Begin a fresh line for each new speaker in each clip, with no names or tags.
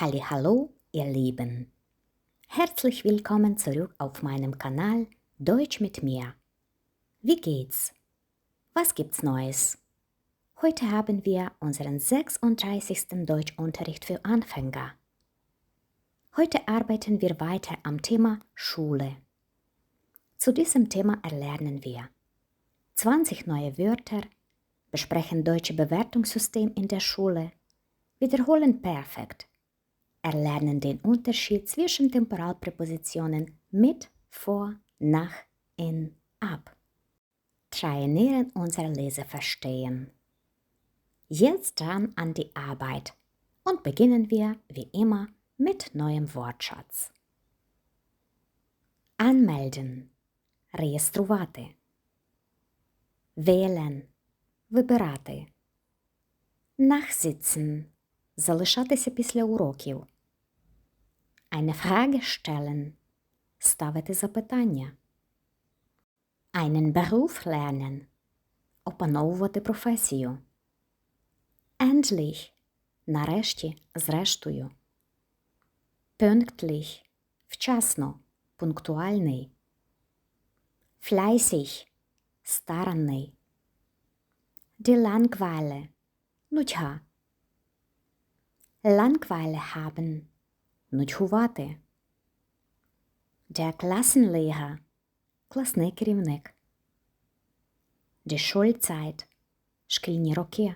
Hallo, ihr Lieben. Herzlich willkommen zurück auf meinem Kanal Deutsch mit mir. Wie geht's? Was gibt's Neues? Heute haben wir unseren 36. Deutschunterricht für Anfänger. Heute arbeiten wir weiter am Thema Schule. Zu diesem Thema erlernen wir 20 neue Wörter, besprechen deutsche Bewertungssystem in der Schule, wiederholen perfekt erlernen den Unterschied zwischen Temporalpräpositionen mit, vor, nach, in, ab. Trainieren unser Leseverstehen. Jetzt dran an die Arbeit und beginnen wir wie immer mit neuem Wortschatz. Anmelden. Реєструвати. Wählen. Вибирати. Nachsitzen. Залишатися після уроків. Eine Frage stellen – ставити запитання. Einen Beruf lernen – опановувати професію. Endlich – нарешті, зрештою. Pünktlich – вчасно, пунктуальний. Fleißig – старанний. Die Langweile – нудьга. Langweile haben – нудьгувати. Der Klassenlehrer – класний керівник. Die Schulzeit – шкільні роки.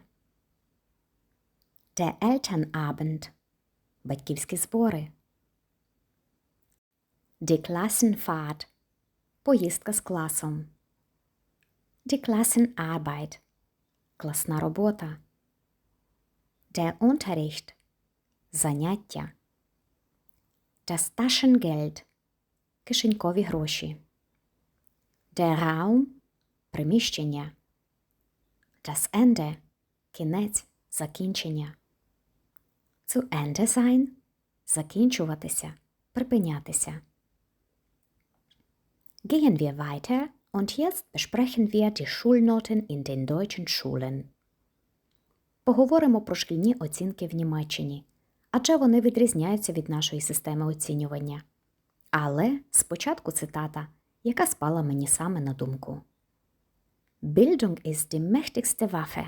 Der Elternabend – батьківські збори. Die Klassenfahrt – поїздка з класом. Die Klassenarbeit – класна робота. Der Unterricht – заняття. Das Taschengeld – кишенькові гроші. Der Raum – приміщення. Das Ende – кінець, закінчення. Zu Ende sein – закінчуватися, припинятися. Gehen wir weiter und jetzt besprechen wir die Schulnoten in den deutschen Schulen. Поговоримо про шкільні оцінки в Німеччині адже вони відрізняються від нашої системи оцінювання. Але спочатку цитата, яка спала мені саме на думку. Bildung ist die mächtigste Waffe,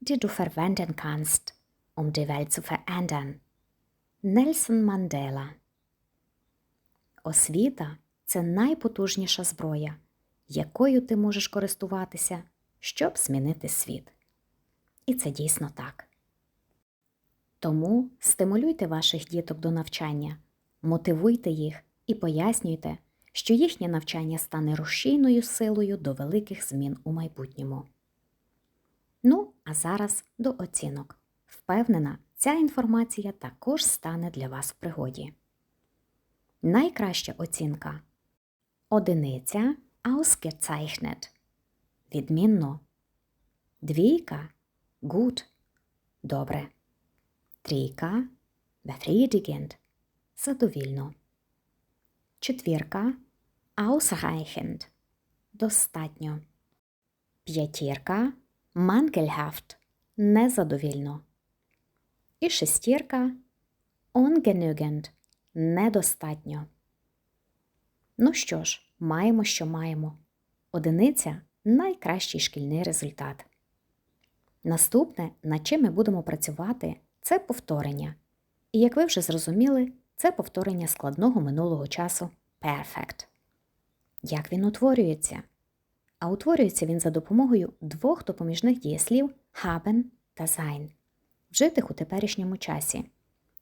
die du verwenden kannst, um die Welt zu verändern. Нельсон Мандела. Освіта це найпотужніша зброя, якою ти можеш користуватися, щоб змінити світ. І це дійсно так. Тому стимулюйте ваших діток до навчання, мотивуйте їх і пояснюйте, що їхнє навчання стане рушійною силою до великих змін у майбутньому. Ну, а зараз до оцінок. Впевнена, ця інформація також стане для вас в пригоді. Найкраща оцінка одиниця ausgezeichnet. Відмінно. Двійка gut. Добре. Трійка befriedigend – задовільно. Четвірка ausreichend – достатньо. П'ятірка mangelhaft – незадовільно. І шестірка ungenügend – недостатньо. Ну що ж, маємо, що маємо. Одиниця найкращий шкільний результат. Наступне, над чим ми будемо працювати це повторення. І як ви вже зрозуміли, це повторення складного минулого часу perfect. Як він утворюється? А утворюється він за допомогою двох допоміжних дієслів haben та sein, вжитих у теперішньому часі,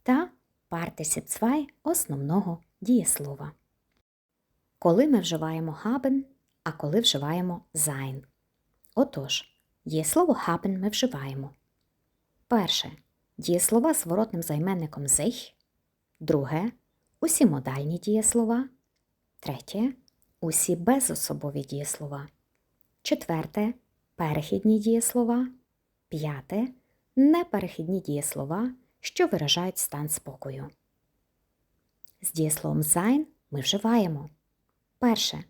та Partizip 2 основного дієслова. Коли ми вживаємо haben, а коли вживаємо sein. Отож, дієслово haben ми вживаємо. Перше дієслова з воротним займенником sich, друге. Усі модальні дієслова, третє. Усі безособові дієслова, четверте. Перехідні дієслова, п'яте. Неперехідні дієслова, що виражають стан спокою. З дієсловом sein ми вживаємо. Перше.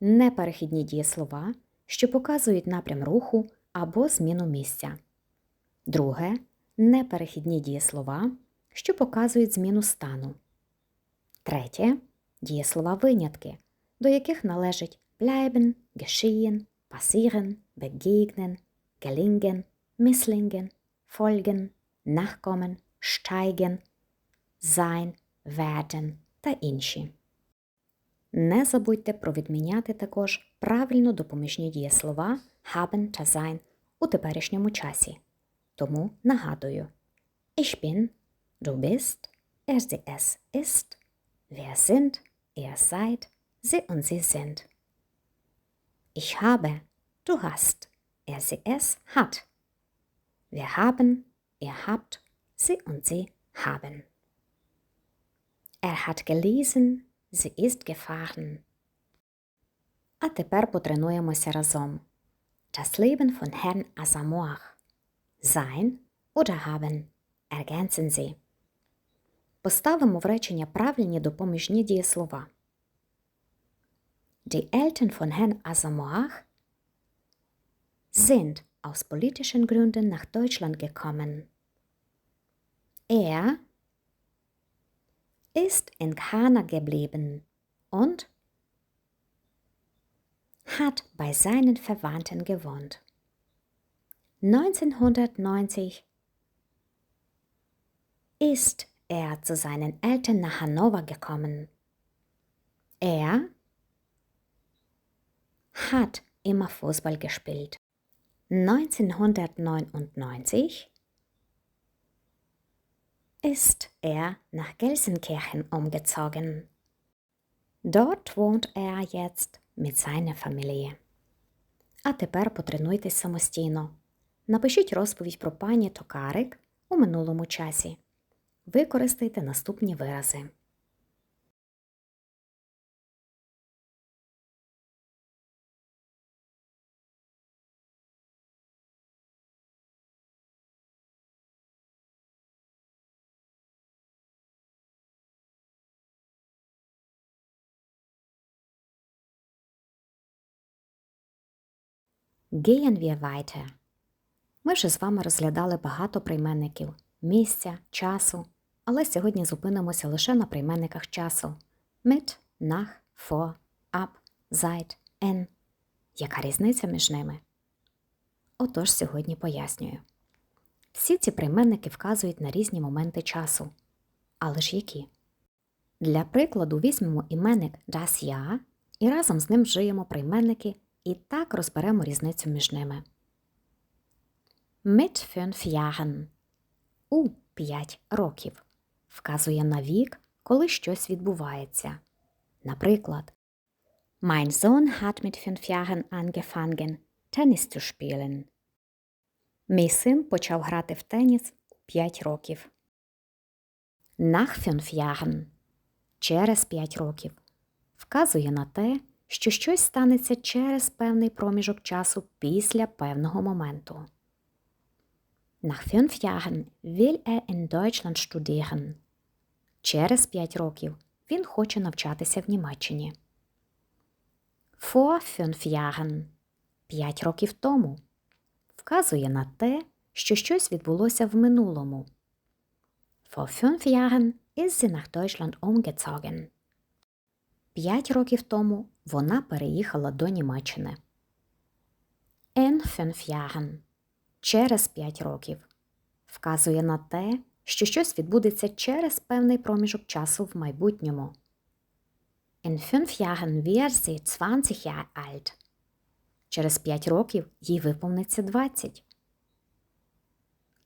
Неперехідні дієслова, що показують напрям руху або зміну місця. Друге неперехідні дієслова, що показують зміну стану. Третє дієслова винятки, до яких належать bleiben, geschehen, passieren, begegnen, gelingen, misslingen, folgen, nachkommen, steigen, sein, werden та інші. Не забудьте провідміняти також правильно допоміжні дієслова haben та sein у теперішньому часі. Тому нагадую Ich bin, du bist, er sie es ist, wir sind, ihr seid, sie und sie sind. Ich habe, du hast, er sie es hat. Wir haben, ihr habt, sie und sie haben. Er hat gelesen, sie ist gefahren. А тепер потренуємося разом. Das Leben von Herrn Asamoah. Sein oder haben. Ergänzen Sie. Поставимо в речення правильні допоміжні дієслова. Die Eltern von Herrn Asamoah sind aus politischen Gründen nach Deutschland gekommen. Er ist in Ghana geblieben und hat bei seinen Verwandten gewohnt. 1990 ist er zu seinen Eltern nach Hannover gekommen. Er hat immer Fußball gespielt. 1999 ist er nach Gelsenkirchen umgezogen. Dort wohnt er jetzt mit seiner Familie. А тепер потренуйтесь самостійно. Напишіть розповідь про пані Токарик у минулому часі. Використайте наступні вирази. Gehen wir weiter. Ми вже з вами розглядали багато прийменників місця, часу, але сьогодні зупинимося лише на прийменниках часу mit, nach, vor, ab, seit, en. Яка різниця між ними? Отож сьогодні пояснюю. Всі ці прийменники вказують на різні моменти часу. Але ж які? Для прикладу візьмемо іменник das Jahr і разом з ним вжиємо прийменники і так розберемо різницю між ними. Mit fünf Jahren у 5 років вказує на вік, коли щось відбувається. Наприклад, Mein Sohn hat mit fünf Jahren angefangen, Tennis zu spielen. Мій син почав грати в теніс у 5 років. Nach fünf Jahren через 5 років вказує на те, що щось станеться через певний проміжок часу після певного моменту. Nach fünf Jahren will er in Deutschland studieren. Через 5 років він хоче навчатися в Німеччині. Vor fünf Jahren – 5 років тому вказує на те, що щось відбулося в минулому. Vor fünf Jahren ist sie nach Deutschland umgezogen. П'ять років тому вона переїхала до Німеччини. In fünf Jahren – через 5 років вказує на те, що щось відбудеться через певний проміжок часу в майбутньому. In fünf Jahren wird sie 20 Jahre alt. Через 5 років їй виповниться 20.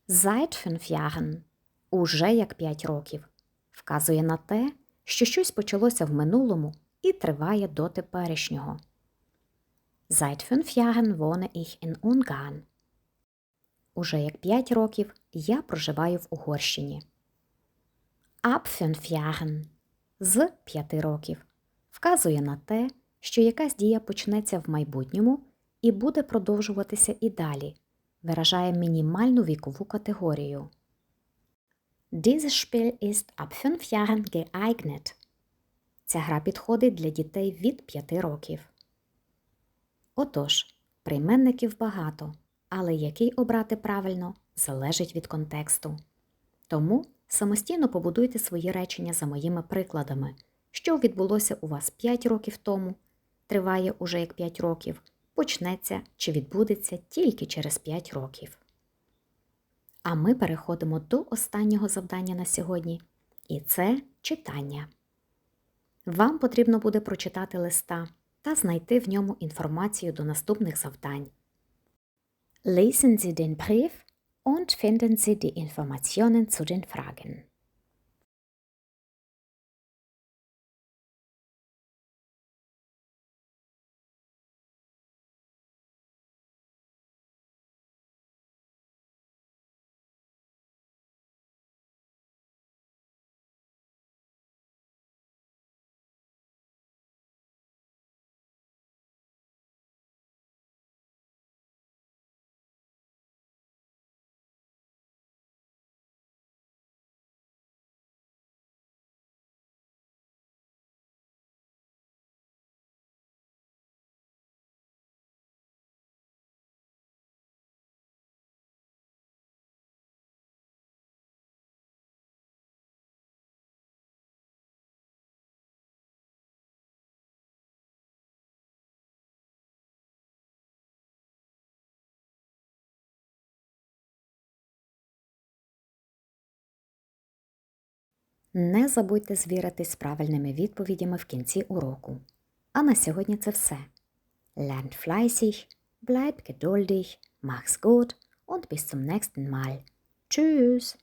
Seit fünf Jahren – уже як 5 років вказує на те, що щось почалося в минулому і триває до теперішнього. Seit fünf Jahren wohne ich in Ungarn. Уже як 5 років я проживаю в Угорщині. Ab з 5 років вказує на те, що якась дія почнеться в майбутньому і буде продовжуватися і далі, виражає мінімальну вікову категорію. Dieses Spiel ist ab fünf Jahren geeignet. Ця гра підходить для дітей від 5 років. Отож, прийменників багато, але який обрати правильно залежить від контексту. Тому Самостійно побудуйте свої речення за моїми прикладами, що відбулося у вас 5 років тому, триває уже як 5 років, почнеться чи відбудеться тільки через 5 років. А ми переходимо до останнього завдання на сьогодні, і це читання. Вам потрібно буде прочитати листа та знайти в ньому інформацію до наступних завдань. Lesen Sie den Brief und finden Sie die Informationen zu den Fragen. Не забудьте звіритись з правильними відповідями в кінці уроку. А на сьогодні це все. Lernt fleißig, bleibt geduldig, mach's gut und bis zum nächsten Mal. Tschüss!